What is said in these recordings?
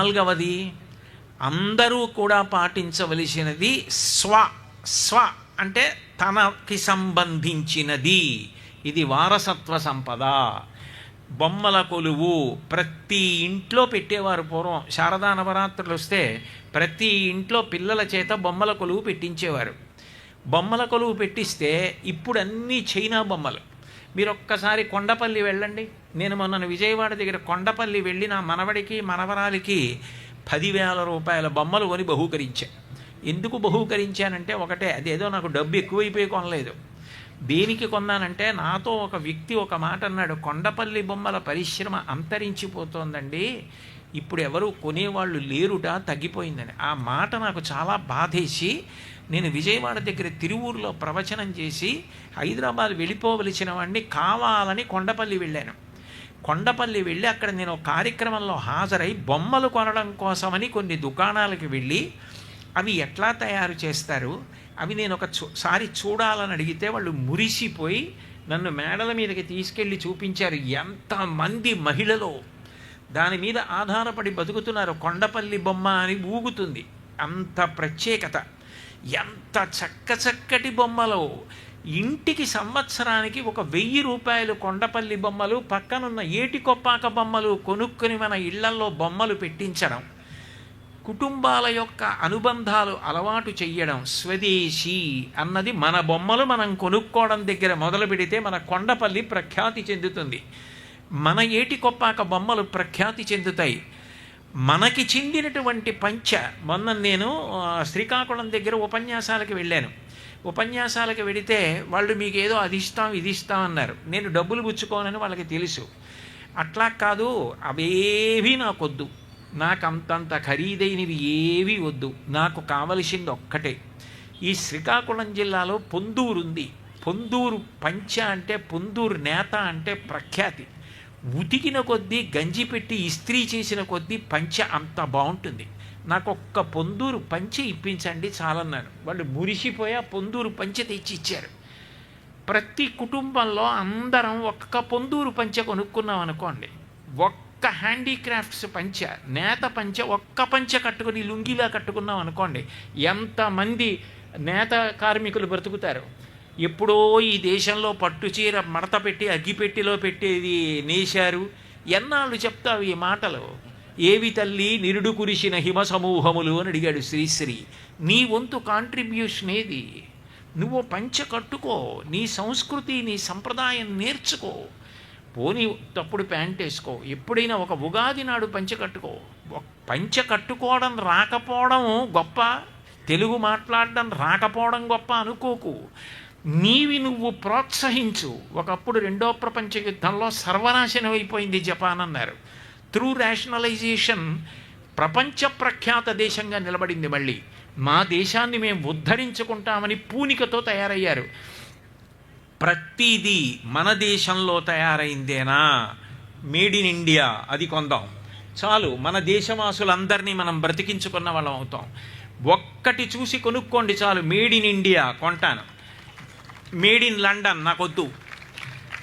నాలుగవది అందరూ కూడా పాటించవలసినది స్వ స్వ అంటే తనకి సంబంధించినది. ఇది వారసత్వ సంపద. బొమ్మల కొలువు ప్రతి ఇంట్లో పెట్టేవారు పూర్వం. శారదా నవరాత్రులు వస్తే ప్రతి ఇంట్లో పిల్లల చేత బొమ్మల కొలువు పెట్టించేవారు. బొమ్మల కొలువు పెట్టిస్తే ఇప్పుడు అన్నీ చైనా బొమ్మలు. మీరు ఒక్కసారి కొండపల్లి వెళ్ళండి. నేను మొన్న విజయవాడ దగ్గర కొండపల్లి వెళ్ళి నా మనవడికి మనవరాలికి పదివేల రూపాయల బొమ్మలు కొని బహూకరించా. ఎందుకు బహూకరించానంటే ఒకటే అదేదో నాకు డబ్బు ఎక్కువైపోయి కొనలేదు. దేనికి కొన్నానంటే నాతో ఒక వ్యక్తి ఒక మాట అన్నాడు కొండపల్లి బొమ్మల పరిశ్రమ అంతరించిపోతోందండి. ఇప్పుడు ఎవరు కొనేవాళ్ళు లేరుట తగ్గిపోయిందని. ఆ మాట నాకు చాలా బాధేసి నేను విజయవాడ దగ్గర తిరువూరులో ప్రవచనం చేసి హైదరాబాద్ వెళ్ళిపోవలసిన వాడిని కావాలని కొండపల్లి వెళ్ళాను. కొండపల్లి వెళ్ళి అక్కడ నేను కార్యక్రమంలో హాజరై బొమ్మలు కొనడం కోసమని కొన్ని దుకాణాలకు వెళ్ళి అవి ఎట్లా తయారు చేస్తారు? అవి నేను ఒక సారి చూడాలని అడిగితే వాళ్ళు మురిసిపోయి నన్ను మేడల మీదకి తీసుకెళ్ళి చూపించారు. ఎంతమంది మహిళలు! దాని మీద ఆధారపడి బతుకుతున్నారు. కొండపల్లి బొమ్మ అని ఊగుతుంది. అంత ప్రత్యేకత. ఎంత చక్క చక్కటి బొమ్మలు. ఇంటికి సంవత్సరానికి ఒక వెయ్యి రూపాయలు కొండపల్లి బొమ్మలు పక్కనున్న ఏటికొప్పాక బొమ్మలు కొనుక్కొని మన ఇళ్ళల్లో బొమ్మలు పెట్టించడం కుటుంబాల యొక్క అనుబంధాలు అలవాటు చెయ్యడం స్వదేశీ అన్నది మన బొమ్మలు మనం కొనుక్కోవడం దగ్గర మొదలు పెడితే మన కొండపల్లి ప్రఖ్యాతి చెందుతుంది. మన ఏటికొప్పాక బొమ్మలు ప్రఖ్యాతి చెందుతాయి. మనకి చెందినటువంటి పంచ మొన్న నేను శ్రీకాకుళం దగ్గర ఉపన్యాసాలకు వెళ్ళాను. ఉపన్యాసాలకు వెడితే వాళ్ళు మీకు ఏదో అది ఇస్తాం ఇది ఇస్తాం అన్నారు. నేను డబ్బులు పుచ్చుకోనని వాళ్ళకి తెలుసు. అట్లా కాదు అవేవీ నాకొద్దు. నాకు అంతంత ఖరీదైనవి ఏవి వద్దు. నాకు కావలసింది ఒక్కటే. ఈ శ్రీకాకుళం జిల్లాలో పొందూరు ఉంది పొందూరు పంచ అంటే పొందూరు నేత అంటే ప్రఖ్యాతి. ఉతికిన కొద్దీ గంజి పెట్టి ఇస్త్రీ చేసిన కొద్దీ పంచ అంత బాగుంటుంది. నాకు ఒక్క పొందూరు పంచె ఇప్పించండి చాలన్నారు వాళ్ళు మురిసిపోయి ఆ పొందూరు పంచె తెచ్చి ఇచ్చారు. ప్రతి కుటుంబంలో అందరం ఒక్క పొందూరు పంచె కొనుక్కున్నాం అనుకోండి. ఒక్క హ్యాండీక్రాఫ్ట్స్ పంచె నేత పంచె ఒక్క పంచె కట్టుకుని లుంగిలా కట్టుకున్నాం అనుకోండి. ఎంతమంది నేత కార్మికులు బ్రతుకుతారు? ఎప్పుడో ఈ దేశంలో పట్టు చీర మడత పెట్టి అగ్గిపెట్టిలో పెట్టేది నేశారు. ఎన్నాళ్ళు చెప్తావు ఈ మాటలు? ఏవి తల్లి నిరుడు కురిసిన హిమ సమూహములు అని అడిగాడు శ్రీశ్రీ. నీ వంతు కాంట్రిబ్యూషన్ ఏది? నువ్వు పంచ కట్టుకో నీ సంస్కృతి నీ సంప్రదాయం నేర్చుకో. పోనీ తప్పుడు ప్యాంట్ వేసుకో. ఎప్పుడైనా ఒక ఉగాది నాడు పంచ కట్టుకో. పంచ కట్టుకోవడం రాకపోవడం గొప్ప. తెలుగు మాట్లాడడం రాకపోవడం గొప్ప అనుకోకు. నీవి నువ్వు ప్రోత్సహించు. ఒకప్పుడు రెండో ప్రపంచ యుద్ధంలో సర్వనాశనం అయిపోయింది జపాన్ అన్నారు. త్రూ రేషనలైజేషన్ ప్రపంచ ప్రఖ్యాత దేశంగా నిలబడింది మళ్ళీ. మా దేశాన్ని మేము ఉద్ధరించుకుంటామని పూనికతో తయారయ్యారు. ప్రతిదీ మన దేశంలో తయారైందేనా? మేడ్ ఇన్ ఇండియా అది కొందాం. చాలు మన దేశవాసులందరినీ మనం బ్రతికించుకున్న వాళ్ళం అవుతాం. ఒక్కటి చూసి కొనుక్కోండి చాలు మేడ్ ఇన్ ఇండియా కొంటాను. మేడ్ ఇన్ లండన్ నాకొద్దు.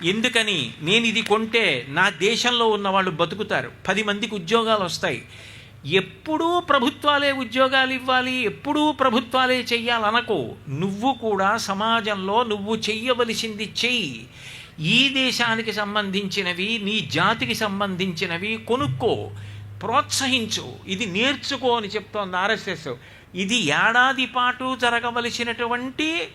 ఎందుకని? నేను ఇది కొంటే నా దేశంలో ఉన్న వాళ్ళు బతుకుతారు. పది మందికి ఉద్యోగాలు వస్తాయి. ఎప్పుడూ ప్రభుత్వాలే ఉద్యోగాలు ఇవ్వాలి ఎప్పుడూ ప్రభుత్వాలే చెయ్యాలనకు నువ్వు కూడా సమాజంలో నువ్వు చెయ్యవలసింది చెయ్యి. ఈ దేశానికి సంబంధించినవి నీ జాతికి సంబంధించినవి కొనుక్కో ప్రోత్సహించు. ఇది నేర్చుకో అని చెప్తోంది ఆర్ఎస్ఎస్. ఇది ఏడాది పాటు జరగవలసినటువంటి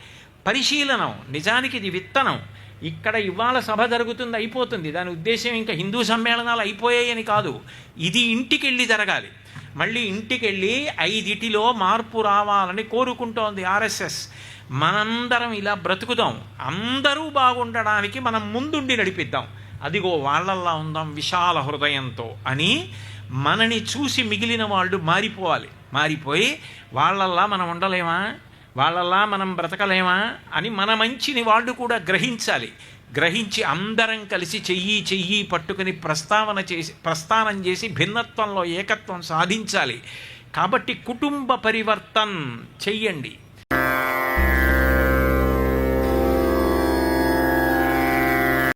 పరిశీలనం నిజానికి ఇది విత్తనం. ఇక్కడ ఇవాళ సభ జరుగుతుంది అయిపోతుంది. దాని ఉద్దేశం ఇంకా హిందూ సమ్మేళనాలు అయిపోయాయని కాదు. ఇది ఇంటికి వెళ్ళి జరగాలి. మళ్ళీ ఇంటికి వెళ్ళి ఐదిటిలో మార్పు రావాలని కోరుకుంటోంది ఆర్ఎస్ఎస్. మనందరం ఇలా బ్రతుకుదాం. అందరూ బాగుండడానికి మనం ముందుండి నడిపిద్దాం. అదిగో వాళ్ళల్లా ఉందాం విశాల హృదయంతో అని మనని చూసి మిగిలిన వాళ్ళు మారిపోవాలి. మారిపోయి వాళ్ళల్లా మనం ఉండలేమా? వాళ్ళలా మనం బ్రతకలేమా అని మన మంచిని వాళ్ళు కూడా గ్రహించాలి. గ్రహించి అందరం కలిసి చెయ్యి చెయ్యి పట్టుకుని ప్రస్తావన చేసి ప్రస్థానం చేసి భిన్నత్వంలో ఏకత్వం సాధించాలి. కాబట్టి కుటుంబ పరివర్తన్ చెయ్యండి.